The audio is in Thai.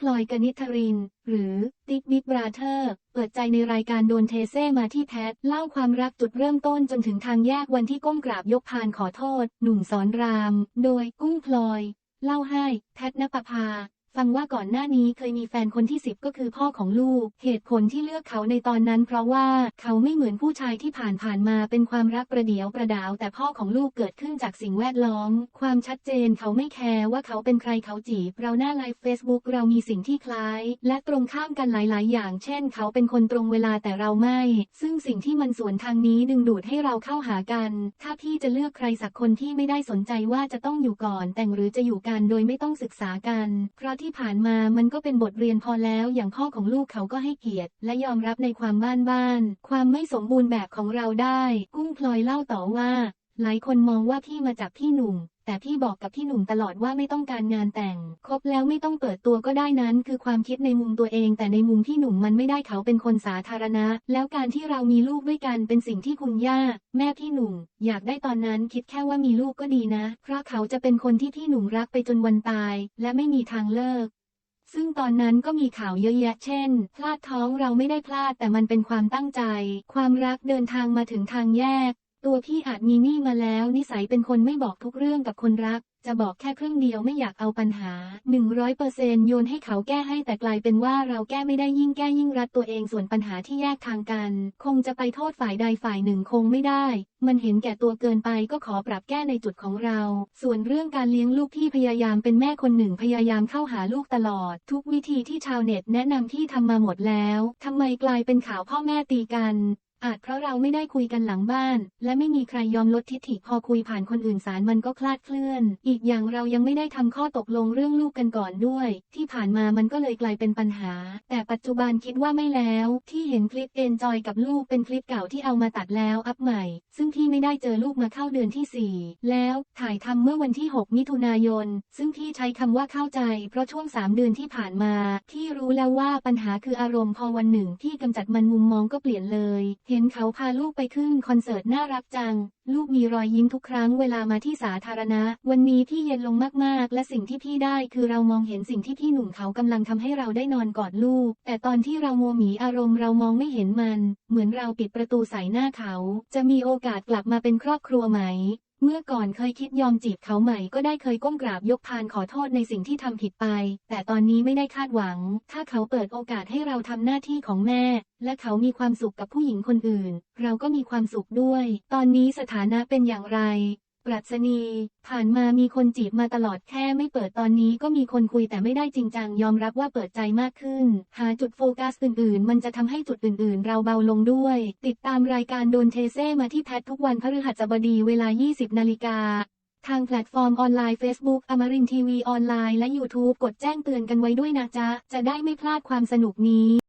พลอยกนิธริน หรือ ติ๊กบิ๊กบราเธอร์ เปิดใจในรายการโดนเทเซ่มาที่แพท เล่าความรักจุดเริ่มต้นจนถึงทางแยกวันที่ก้มกราบยกพานขอโทษ หนุ่มสอนราม โดยกุ้งพลอย เล่าให้ แพทนปภา ฟังว่าก่อนหน้านี้เคยมีแฟนคนที่สิบก็คือพ่อของลูก เหตุผลที่เลือกเขาในตอนนั้นเพราะว่าเขาไม่เหมือนผู้ชายที่ผ่านผ่านมาเป็นความรักประเดียวประดาว แต่พ่อของลูกเกิดขึ้นจากสิ่งแวดล้อม ความชัดเจนเขาไม่แคร์ว่าเขาเป็นใครเขาจีบ เราหน้าไลฟ์เฟซบุ๊กเรามีสิ่งที่คล้าย และตรงข้ามกันหลาย ๆ อย่าง เช่น เขาเป็นคนตรงเวลาแต่เราไม่ ซึ่งสิ่งที่มันสวนทางนี้ดึงดูดให้เราเข้าหากัน ถ้าพี่จะเลือกใครสักคนที่ไม่ได้สนใจว่าจะต้องอยู่ก่อนแต่งหรือจะอยู่กันโดยไม่ต้องศึกษากัน เพราะที่ผ่านมามันก็เป็นบทเรียนพอแล้วอย่างพ่อของลูกเขาก็ให้เกียรติ และยอมรับในความบ้านบ้านๆความไม่สมบูรณ์แบบของเราได้ กุ้งพลอยเล่าต่อว่า หลายคนมองว่าพี่มาจากพี่หนุ่ม แต่พี่บอกกับพี่หนุ่มตลอดว่าไม่ต้องการงานแต่ง คบแล้วไม่ต้องเปิดตัวก็ได้นั้น คือความคิดในมุมตัวเอง แต่ในมุมพี่หนุ่มมันไม่ได้เขาเป็นคนสาธารณะ แล้วการที่เรามีลูกด้วยกันเป็นสิ่งที่คุณย่า แม่พี่หนุ่ม อยากได้ตอนนั้นคิดแค่ว่ามีลูกก็ดีนะ เพราะเขาจะเป็นคนที่พี่หนุ่มรักไปจนวันตาย และไม่มีทางเลิกซึ่งตอนนั้นก็มีข่าวเยอะแยะเช่น พลาดท้องเราไม่ได้พลาดแต่มันเป็นความตั้งใจ ความรักเดินทางมาถึงทางแยก ตัวพี่อาจมีหนี้มาแล้ว นิสัยเป็นคนไม่บอกทุกเรื่องกับคนรัก จะบอกแค่ครึ่งเดียวไม่อยากเอาปัญหา 100%โยนให้เขาแก้ให้แต่กลายเป็นว่าเราแก้ไม่ได้ยิ่งแก้ยิ่งรัดตัวเองส่วนปัญหาที่แยกทางกัน คงจะไปโทษฝ่ายใดฝ่ายหนึ่งคงไม่ได้ มันเห็นแก่ตัวเกินไปก็ขอปรับแก้ในจุดของเรา ส่วนเรื่องการเลี้ยงลูกที่พยายามเป็นแม่คนหนึ่งพยายามเข้าหาลูกตลอด ทุกวิธีที่ชาวเน็ตแนะนำที่ทำมาหมดแล้วทำไมกลายเป็นข่าวพ่อแม่ตีกัน อาจเพราะเราไม่ได้คุยกันหลังบ้าน และไม่มีใครยอมลดทิฐิพอคุยผ่านคนอื่นสารมันก็คลาดเคลื่อน อีกอย่างเรายังไม่ได้ทำข้อตกลงเรื่องลูกกันก่อนด้วย ที่ผ่านมามันก็เลยกลายเป็นปัญหา แต่ปัจจุบันคิดว่าไม่แล้ว ที่เห็นคลิปเอนจอยกับลูกเป็นคลิปเก่าที่เอามาตัดแล้วอัพใหม่ ซึ่งพี่ไม่ได้เจอลูกมาเข้าเดือนที่ 4 แล้วถ่ายทำเมื่อวันที่ 6 มิถุนายน ซึ่งพี่ใช้คำว่าเข้าใจ เพราะช่วง 3 เดือนที่ผ่านมาพี่รู้แล้วว่าปัญหาคืออารมณ์พอวันหนึ่งพี่กำจัดมันมุมมองก็เปลี่ยนเลยเห็นเขาพาลูกไปขึ้นคอนเสิร์ตน่ารักจัง ลูกมีรอยยิ้มทุกครั้งเวลามาที่สาธารณะ วันนี้พี่เย็นลงมากๆ และสิ่งที่พี่ได้คือเรามองเห็นสิ่งที่พี่หนุ่มเขากำลังทำให้เราได้นอนกอดลูก แต่ตอนที่เราโมวหมีอารมณ์เรามองไม่เห็นมัน เหมือนเราปิดประตูใส่หน้าเขา จะมีโอกาสกลับมาเป็นครอบครัวไหม เมื่อก่อนเคยคิดยอมจีบเขาใหม่ก็ได้เคยก้มกราบยกพานขอโทษในสิ่งที่ทำผิดไป แต่ตอนนี้ไม่ได้คาดหวัง ถ้าเขาเปิดโอกาสให้เราทำหน้าที่ของแม่ และเขามีความสุขกับผู้หญิงคนอื่น เราก็มีความสุขด้วย ตอนนี้สถานะเป็นอย่างไร ปรัชนีผ่านมามีคนจีบมาตลอดแค่ไม่เปิดตอนนี้ก็มีคนคุยแต่ไม่ได้จริงจังยอมรับว่าเปิดใจมากขึ้น หาจุดโฟกัสอื่นๆ มันจะทำให้จุดอื่นๆ เราเบาลงด้วย ติดตามรายการโดนเทเซ่มาที่แพททุกวันพฤหัสบดีเวลา 20 นาฬิกา ทางแพลตฟอร์มออนไลน์ Facebook อมรินทีวีออนไลน์และ YouTube กดแจ้งเตือนกันไว้ด้วยนะจ๊ะ จะได้ไม่พลาดความสนุกนี้